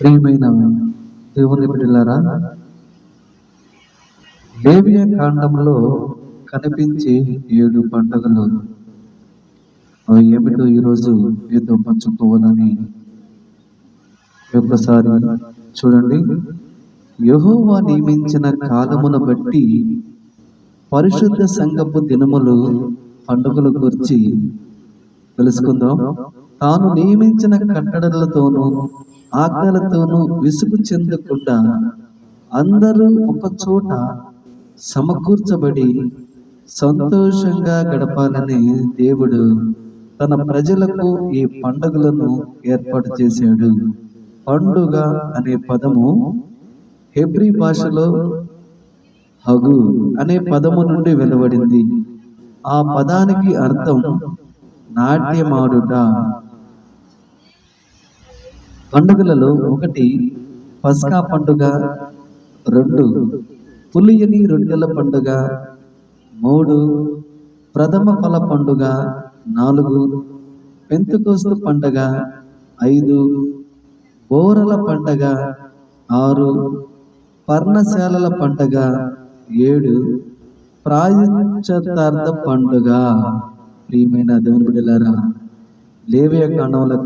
ప్రియమైన దేవుని బిడ్డలారా లేవియ కాండంలో కనిపించే ఏడు పండుగలు అవి ఏమిటో ఈరోజు మీతో పంచుకోవాలని ఒక్కసారి చూడండి. యహోవా నియమించిన కాలమును బట్టి పరిశుద్ధ సంఘపు దినములు పండుగల గురించి తెలుసుకుందాం. తాను నియమించిన కట్టడలతోనూ ఆజ్ఞలతోనూ విసుగు చెందకుండా అందరూ ఒక చోట సమకూర్చబడి సంతోషంగా గడపాలని దేవుడు తన ప్రజలకు ఈ పండుగలను ఏర్పాటు చేశాడు. పండుగ అనే పదము హెబ్రీ భాషలో హగు అనే పదము నుండి వెలువడింది. ఆ పదానికి అర్థం నాట్యమాడుట. పండుగలలో ఒకటి పస్కా పండుగ రెండు పులియని రొట్టెల పండుగ మూడు ప్రథమ ఫల పండుగ నాలుగు పెంతుకోస్తు పండుగ ఐదు బోరల పండగ ఆరు పర్ణశాలల పండగ ఏడు ప్రాయశ్చిత్తార్థ పండుగ. ప్రియమైన దేవుని బిడ్డలారా లేవియ కాండంలో